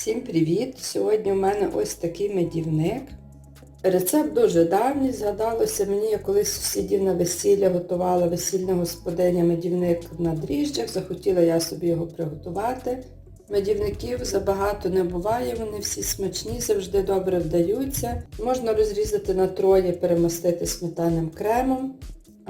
Всім привіт! Сьогодні у мене ось такий медівник. Рецепт дуже давній, згадалося мені, я колись сусідів на весілля готувала весільна господиня медівник на дріжджах, захотіла я собі його приготувати. Медівників забагато не буває, вони всі смачні, завжди добре вдаються. Можна розрізати на троє, перемастити сметанним кремом,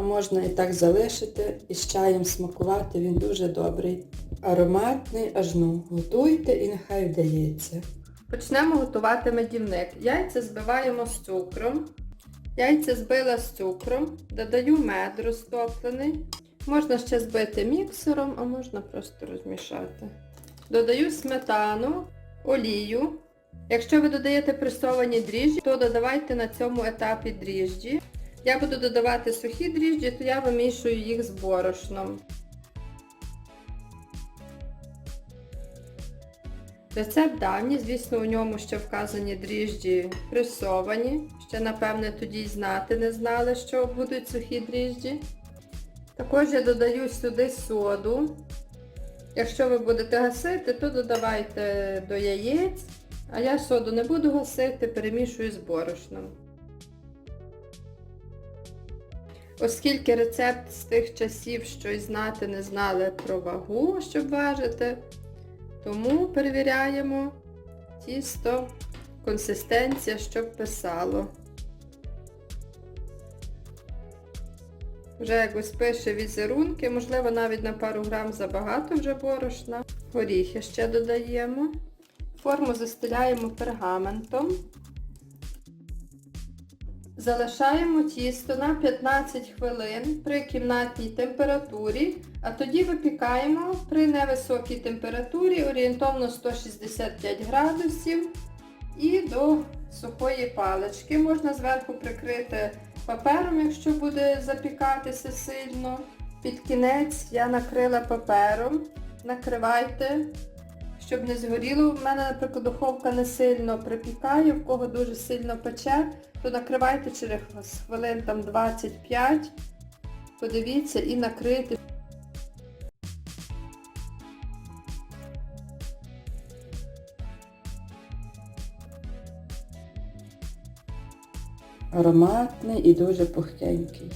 а можна і так залишити і з чаєм смакувати, він дуже добрий. Ароматний аж ну. Готуйте і нехай вдається. Почнемо готувати медівник. Яйця збиваємо з цукром. Яйця збила з цукром, додаю мед розтоплений. Можна ще збити міксером, а можна просто розмішати. Додаю сметану, олію. Якщо ви додаєте пресовані дріжджі, то додавайте на цьому етапі дріжджі. Я буду додавати сухі дріжджі, то я вимішую їх з борошном. Рецепт давній, звісно, у ньому ще вказані дріжджі пресовані. Ще, напевне, тоді й знати не знали, що будуть сухі дріжджі. Також я додаю сюди соду. Якщо ви будете гасити, то додавайте до яєць. А я соду не буду гасити, перемішую з борошном. Оскільки рецепт з тих часів, що й знати не знали про вагу, щоб важити, тому перевіряємо тісто, консистенція, щоб писало. Вже якось пише візерунки, можливо навіть на пару грам забагато вже борошна. Горіхи ще додаємо. Форму застеляємо пергаментом. Залишаємо тісто на 15 хвилин при кімнатній температурі, а тоді випікаємо при невисокій температурі орієнтовно 165 градусів і до сухої палички. Можна зверху прикрити папером, якщо буде запікатися сильно. Під кінець я накрила папером. Накривайте, щоб не згоріло. У мене, наприклад, духовка не сильно припікає, в кого дуже сильно пече, то накривайте через хвилин там 25. Подивіться і накрити. Ароматний і дуже пухкенький.